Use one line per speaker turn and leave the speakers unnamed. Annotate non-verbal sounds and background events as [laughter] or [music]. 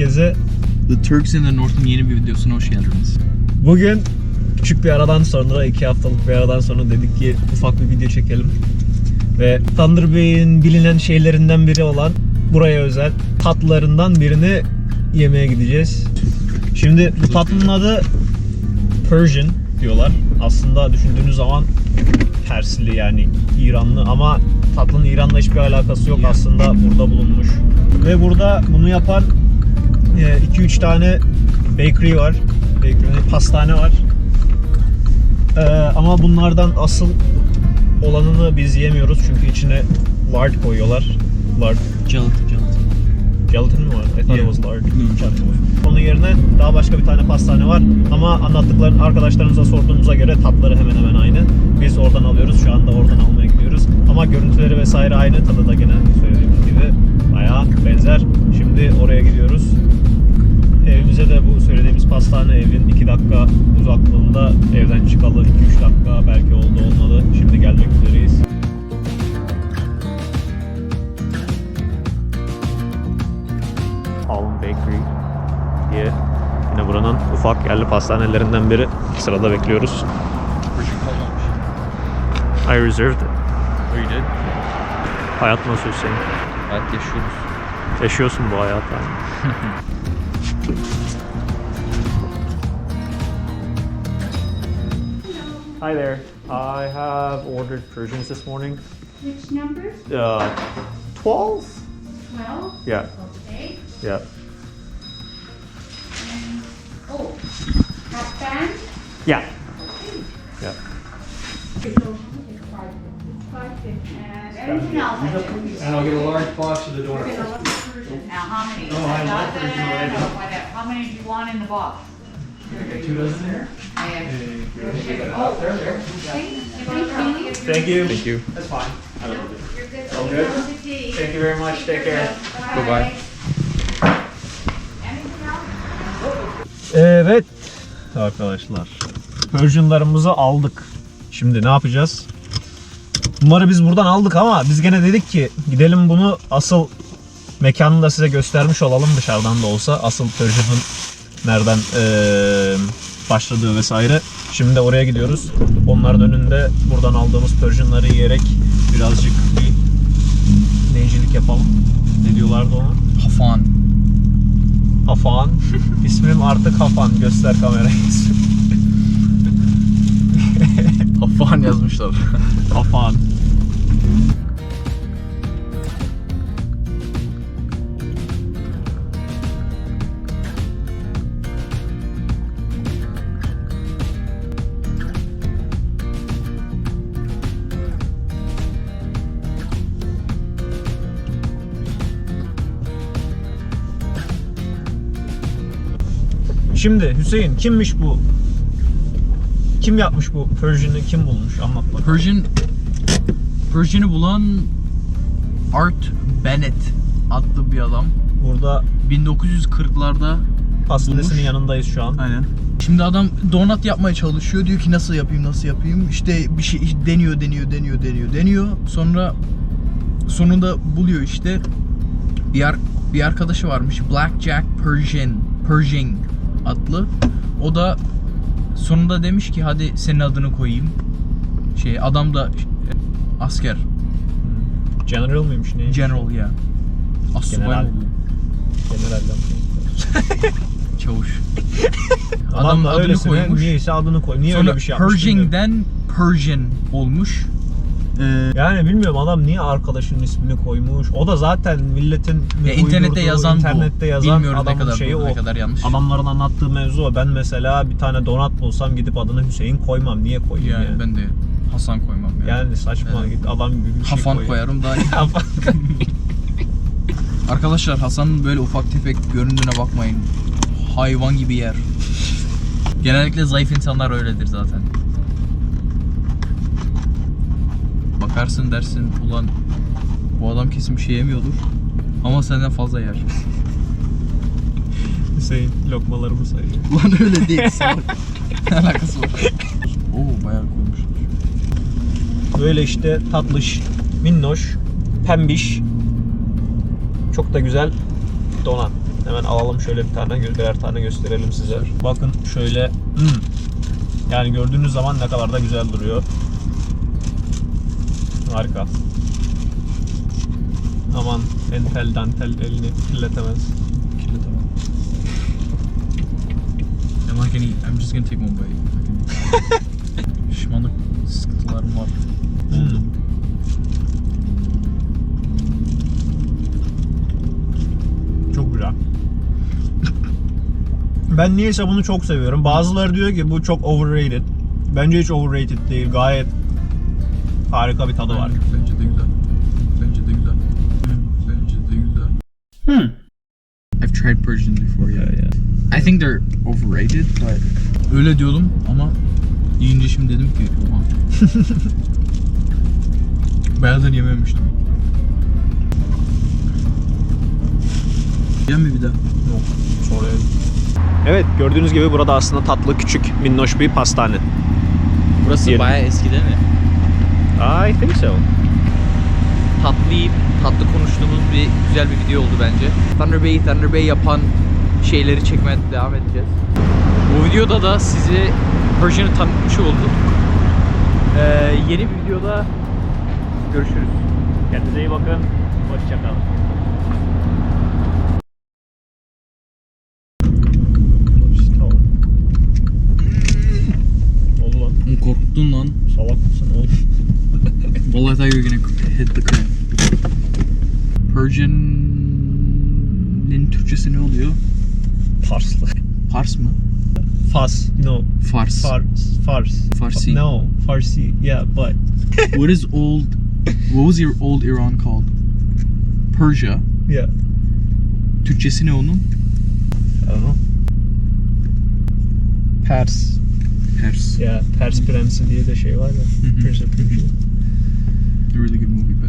herkese.
The Turks in the North'un yeni bir videosuna hoş geldiniz.
Bugün küçük bir aradan sonra, iki haftalık bir aradan sonra dedik ki ufak bir video çekelim. Ve Thunder Bay'in bilinen şeylerinden biri olan buraya özel tatlılarından birini yemeye gideceğiz. Şimdi bu tatlının adı Persian diyorlar. Aslında düşündüğünüz zaman Persli yani İranlı ama tatlının İran'la hiçbir alakası yok aslında burada bulunmuş. Ve burada bunu yapan 2-3 tane bakery var. Bakery, pastane var. Ee, ama bunlardan asıl olanını biz yemiyoruz çünkü içine lard koyuyorlar. Lard.
Gelatin, gelatin.
Gelatin mi var? I thought it
Yeah.
was lard.
No.
Onun yerine daha başka bir tane pastane var. Ama anlattıkların arkadaşlarımıza sorduğumuza göre tatları hemen hemen aynı. Biz oradan alıyoruz. Şu anda oradan almaya gidiyoruz. Ama görüntüleri vesaire aynı. Tadı da gene söylediğimiz gibi bayağı benzer. Şimdi oraya gidiyoruz. Evimize de bu söylediğimiz pastane evin 2 dakika uzaklığında evden çıkalı 2-3 dakika belki oldu olmadı. Şimdi gelmek üzereyiz. Palm Bakery diye yine buranın ufak yerli pastanelerinden biri. Sırada bekliyoruz. I reserved it.
Oh, you did?
Hayat nasıl Hüseyin?
Evet, yaşıyoruz.
Yaşıyorsun bu hayatı. [laughs] Hi there. I have ordered Persians this morning.
Which number?
Uh, 12?
12?
Yeah,
Okay.
yeah.
And, oh, half band?
Yeah. Yeah.
Five fifty. And else? I can-
And I'll get a large box of the
We're look at. Now, how many?
Oh, I love already.
whatever. How many do you want in the box?
Okay, two dozen there?
I have-
Oh, there, there.
Thank you. Thank you.
That's fine.
You're good.
All good? Thank you very much. Take care.
Bye-bye.
Anything else?
Evet arkadaşlar. Persian'larımızı aldık. Şimdi ne yapacağız? Bunları biz buradan aldık ama biz gene dedik ki gidelim bunu asıl mekanını da size göstermiş olalım dışarıdan da olsa. Asıl Persian'ın nereden eee, başladığı vesaire. Şimdi de oraya gidiyoruz. Onların önünde buradan aldığımız Persian'ları yiyerek birazcık bir neycilik yapalım. Ne diyorlardı ona?
Hafan.
Hafan. İsmim artık Hafan. Göster kamerayı. [laughs]
Hafan yazmışlar. [laughs]
Hafan. Şimdi Hüseyin kimmiş bu? Kim yapmış bu Persian'ı kim bulmuş? Anlat bakalım.
Persian Persian'ı bulan Art Bennett adlı bir adam.
Burada
1940'larda
pastanesinin
Bulmuş.
yanındayız şu an.
Aynen. Şimdi adam donut yapmaya çalışıyor. Diyor ki nasıl yapayım, nasıl yapayım? İşte bir şey deniyor, deniyor, deniyor, deniyor, deniyor. Sonra sonunda buluyor işte. Bir ar- bir arkadaşı varmış. Blackjack Persian, Pershing adlı. O da sonunda demiş ki hadi senin adını koyayım. Şey adam da asker.
General mıymış ne?
General ya. Asubay
General. General. [laughs]
Çavuş.
Adam,
Adam
da
adını
öylesine
koymuş.
Niyeyse adını koy. Niye
Sonra
öyle bir şey yapmış.
Pershing'den Persian olmuş. Ee,
Yani bilmiyorum adam niye arkadaşının ismini koymuş. O da zaten milletin
Ya internette yazan
internette
bu.
yazan
Bilmiyorum ne
adamın
kadar
şeyi
doğru,
o.
ne kadar yanlış.
Adamların anlattığı mevzu o. Ben mesela bir tane donat bulsam gidip adını Hüseyin koymam. Niye koyayım
yani,
yani?
ben de Hasan koymam yani.
Yani saçma
Evet.
git adam gibi bir şey
Hafan
koy.
koyarım daha iyi. [laughs] Arkadaşlar Hasan'ın böyle ufak tefek göründüğüne bakmayın. Hayvan gibi yer. Genellikle zayıf insanlar öyledir zaten. Bakarsın dersin ulan bu adam kesin bir şey yemiyordur. Ama senden fazla yer.
Hüseyin [laughs] lokmalarımı sayıyor.
Ulan öyle değil. [laughs] salak. ne alakası var? Oo bayağı koymuşlar.
Böyle işte tatlış, minnoş, pembiş. Çok da güzel donat. Hemen alalım şöyle bir tane, birer tane gösterelim size. Bakın şöyle, hmm. yani gördüğünüz zaman ne kadar da güzel duruyor. Harika. Aman entel dantel elini kirletemez.
Kirletemem. I'm not gonna eat. I'm just gonna take one bite. [laughs] Şişmanlık sıkıntılarım var.
Hmm. Çok güzel. [coughs] Ben niyeyse bunu çok seviyorum. Bazıları diyor ki bu çok overrated. Bence hiç overrated değil. Gayet harika bir tadı var.
Bence de güzel. Bence de güzel. Bence de güzel.
Hmm.
I've tried Persian before yeah. I think they're overrated but öyle diyordum ama yiyince şimdi dedim ki oha. [laughs] Bayağıdır yememiştim. Yem mi bir daha?
Yok. Sonra Evet gördüğünüz gibi burada aslında tatlı küçük minnoş bir pastane.
Burası
Diyelim.
bayağı eski değil mi?
I think so.
Tatlı tatlı konuştuğumuz bir güzel bir video oldu bence. Thunder Bay, Thunder Bay yapan şeyleri çekmeye devam edeceğiz. Bu videoda da sizi Persian'ı tanıtmış olduk. Ee, yeni bir videoda görüşürüz.
Kendinize iyi bakın. Hoşçakalın. Oldu lan.
Korktun lan.
Salak mısın oğlum?
Vallahi I thought you were gonna hit the curb. Persian'in Türkçesi ne oluyor?
Farslı.
Pars mı?
Fas. No.
Fars.
Fars. Fars.
Farsi.
No. Farsi. Yeah, but. [laughs]
What is old? What was your old Iran called? Persia.
Yeah.
Türkçesi ne onun?
Know. Pers.
Pers.
Yeah, Pers Prensi diye de şey var ya. of Persia.
A really good movie.